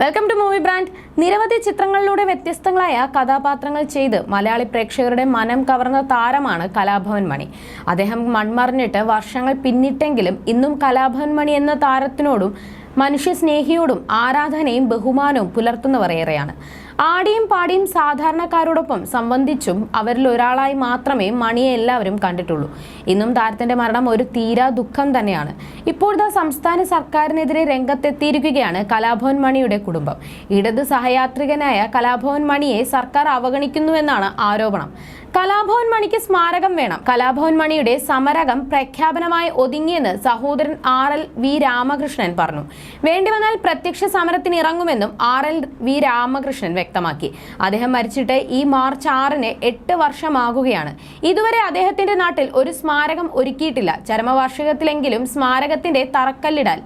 Welcome to movie brand നിരവധി ചിത്രങ്ങളിലൂടെ വ്യത്യസ്തങ്ങളായ കഥാപാത്രങ്ങൾ ചെയ്ത് മലയാളി പ്രേക്ഷകരുടെ മനം കവർന്ന താരമാണ് കലാഭവൻ മണി. അദ്ദേഹം മൺമറിഞ്ഞിട്ട് വർഷങ്ങൾ പിന്നിട്ടെങ്കിലും ഇന്നും കലാഭവൻ മണി എന്ന താരത്തിനോടും മനുഷ്യസ്നേഹിയോടും ആരാധനയും ബഹുമാനവും പുലർത്തുന്നവർ ഏറെയാണ് ആടിയും പാടിയും സാധാരണക്കാരോടൊപ്പം സംബന്ധിച്ചും അവരിൽ ഒരാളായി മാത്രമേ മണിയെ എല്ലാവരും കണ്ടിട്ടുള്ളൂ. ഇന്നും താരത്തിന്റെ മരണം ഒരു തീരാ ദുഃഖം തന്നെയാണ്. ഇപ്പോഴത്തെ സംസ്ഥാന സർക്കാരിനെതിരെ രംഗത്തെത്തിയിരിക്കുകയാണ് കലാഭവൻ മണിയുടെ കുടുംബം. ഇടത് സഹയാത്രികനായ കലാഭവൻ മണിയെ സർക്കാർ അവഗണിക്കുന്നുവെന്നാണ് ആരോപണം. കലാഭവൻ മണിക്ക് സ്മാരകം വേണം. കലാഭവൻ മണിയുടെ സമരകം പ്രഖ്യാപനമായി ഒതുങ്ങിയെന്ന് സഹോദരൻ ആർ എൽ വി രാമകൃഷ്ണൻ പറഞ്ഞു. വേണ്ടിവന്നാൽ പ്രത്യക്ഷ സമരത്തിന് ഇറങ്ങുമെന്നും ആർ എൽ വി രാമകൃഷ്ണൻ വ്യക്തമാക്കി. അദ്ദേഹം മരിച്ചിട്ട് ഈ മാർച്ച് ആറിന് എട്ട് വർഷമാകുകയാണ്. ഇതുവരെ അദ്ദേഹത്തിന്റെ നാട്ടിൽ ഒരു സ്മാരകം ഒരുക്കിയിട്ടില്ല. ചരമവാർഷികത്തിലെങ്കിലും സ്മാരകത്തിന്റെ തറക്കല്ലിടാൻ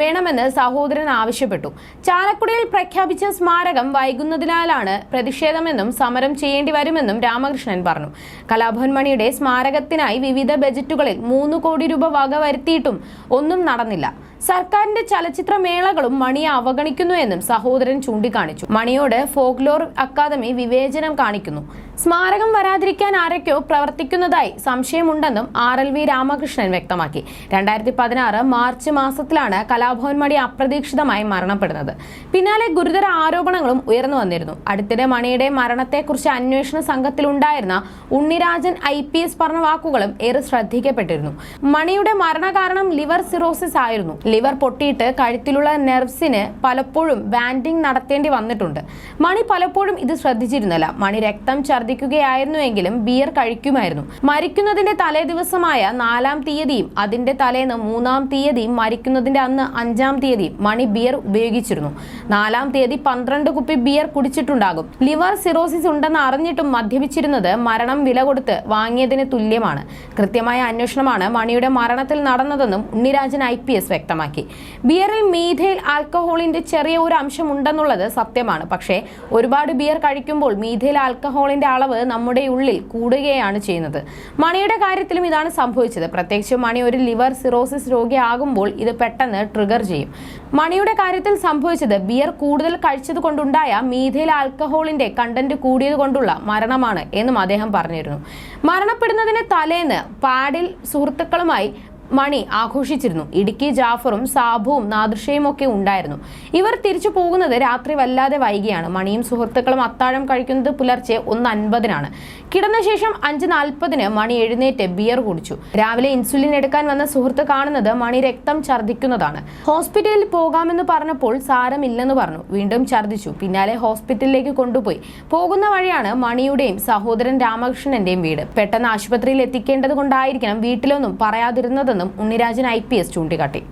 വേണമെന്ന് സഹോദരൻ ആവശ്യപ്പെട്ടു. ചാലക്കുടിയിൽ പ്രഖ്യാപിച്ച സ്മാരകം വൈകുന്നതിനാലാണ് പ്രതിഷേധമെന്നും സമരം ചെയ്യേണ്ടി വരുമെന്നും രാമകൃഷ്ണൻ പറഞ്ഞു. കലാഭവൻ മണിയുടെ സ്മാരകത്തിനായി വിവിധ ബജറ്റുകളിൽ മൂന്ന് കോടി രൂപ വക വരുത്തിയിട്ടും ഒന്നും നടന്നില്ല. സർക്കാരിന്റെ ചലച്ചിത്ര മേളകളും മണിയെ അവഗണിക്കുന്നു എന്നും സഹോദരൻ ചൂണ്ടിക്കാണിച്ചു. മണിയോട് ഫോക്ലോർ അക്കാദമി വിവേചനം കാണിക്കുന്നു. സ്മാരകം വരാതിരിക്കാൻ ആരൊക്കെയോ പ്രവർത്തിക്കുന്നതായി സംശയമുണ്ടെന്നും ആർ എൽ വി രാമകൃഷ്ണൻ വ്യക്തമാക്കി. രണ്ടായിരത്തി പതിനാറ് മാർച്ച് മാസത്തിലാണ് കലാഭവൻ മണി അപ്രതീക്ഷിതമായി മരണപ്പെടുന്നത്. പിന്നാലെ ഗുരുതര ആരോപണങ്ങളും ഉയർന്നു വന്നിരുന്നു. അടുത്തിടെ മണിയുടെ മരണത്തെക്കുറിച്ച് അന്വേഷണ സംഘത്തിലുണ്ടായിരുന്ന ഉണ്ണിരാജൻ ഐ പി എസ് പറഞ്ഞ വാക്കുകളും ഏറെ ശ്രദ്ധിക്കപ്പെട്ടിരുന്നു. മണിയുടെ മരണകാരണം ലിവർ സിറോസിസ് ആയിരുന്നു. ലിവർ പൊട്ടിയിട്ട് കഴുത്തിലുള്ള നെർവ്സിന് പലപ്പോഴും ബാൻഡിങ് നടത്തേണ്ടി വന്നിട്ടുണ്ട്. മണി പലപ്പോഴും ഇത് ശ്രദ്ധിച്ചിരുന്നില്ല. മണി രക്തം ഛർദ്ദിക്കുകയായിരുന്നുവെങ്കിലും ബിയർ കഴിക്കുമായിരുന്നു. മരിക്കുന്നതിന്റെ തലേ ദിവസമായ നാലാം തീയതിയും അതിന്റെ തലേന്ന് മൂന്നാം തീയതിയും മരിക്കുന്നതിന്റെ അന്ന് അഞ്ചാം തീയതിയും മണി ബിയർ ഉപയോഗിച്ചിരുന്നു. നാലാം തീയതി പന്ത്രണ്ട് കുപ്പി ബിയർ കുടിച്ചിട്ടുണ്ടാകും. ലിവർ സിറോസിസ് ഉണ്ടെന്ന് അറിഞ്ഞിട്ടും മദ്യപിച്ചിരുന്നത് മരണം വില കൊടുത്ത് വാങ്ങിയതിന് തുല്യമാണ്. കൃത്യമായ അന്വേഷണമാണ് മണിയുടെ മരണത്തിൽ നടന്നതെന്നും ഉണ്ണിരാജൻ ഐ പി എസ് വ്യക്തമാക്കി. ബിയറിൽ മീഥൈൽ ആൽക്കഹോളിന്റെ ചെറിയ ഒരു അംശം ഉണ്ടെന്നുള്ളത് സത്യമാണ്. പക്ഷേ ഒരുപാട് ബിയർ കഴിക്കുമ്പോൾ മീഥൈൽ ആൽക്കഹോളിന്റെ അളവ് നമ്മുടെ ഉള്ളിൽ കൂടുകയാണ് ചെയ്യുന്നത്. മണിയുടെ കാര്യത്തിലും ഇതാണ് സംഭവിച്ചത്. പ്രത്യേകിച്ച് മണി ഒരു ലിവർ സിറോസിസ് രോഗിയാകുമ്പോൾ ഇത് പെട്ടെന്ന് ട്രിഗർ ചെയ്യും. മണിയുടെ കാര്യത്തിൽ സംഭവിച്ചത് ബിയർ കൂടുതൽ കഴിച്ചത് കൊണ്ടുണ്ടായ മീഥൈൽ ആൽക്കഹോളിന്റെ കണ്ടന്റ് കൂടിയത് കൊണ്ടുള്ള മരണമാണ് എന്നും അദ്ദേഹം പറഞ്ഞിരുന്നു. മരണപ്പെടുന്നതിന് തലേന്ന് പാഡിൽ സുഹൃത്തുക്കളുമായി മണി ആഘോഷിച്ചിരുന്നു. ഇടുക്കി ജാഫറും സാബുവും നാദൃഷയും ഒക്കെ ഉണ്ടായിരുന്നു. ഇവർ തിരിച്ചു പോകുന്നത് രാത്രി വല്ലാതെ വൈകിയാണ്. മണിയും സുഹൃത്തുക്കളും അത്താഴം കഴിക്കുന്നത് പുലർച്ചെ ഒന്ന് അൻപതിനാണ്. കിടന്ന ശേഷം അഞ്ച് നാൽപ്പതിന് മണി എഴുന്നേറ്റ് ബിയർ കുടിച്ചു. രാവിലെ ഇൻസുലിൻ എടുക്കാൻ വന്ന സുഹൃത്ത് കാണുന്നത് മണി രക്തം ഛർദ്ദിക്കുന്നതാണ്. ഹോസ്പിറ്റലിൽ പോകാമെന്ന് പറഞ്ഞപ്പോൾ സാരമില്ലെന്ന് പറഞ്ഞു. വീണ്ടും ഛർദ്ദിച്ചു. പിന്നാലെ ഹോസ്പിറ്റലിലേക്ക് കൊണ്ടുപോയി. പോകുന്ന വഴിയാണ് മണിയുടെയും സഹോദരൻ രാമകൃഷ്ണന്റെയും വീട്. പെട്ടെന്ന് ആശുപത്രിയിൽ എത്തിക്കേണ്ടത് കൊണ്ടായിരിക്കണം വീട്ടിലൊന്നും പറയാതിരുന്നതെന്നും ഉണ്ണിരാജൻ ഐ പി എസ് ചൂണ്ടിക്കാട്ടി.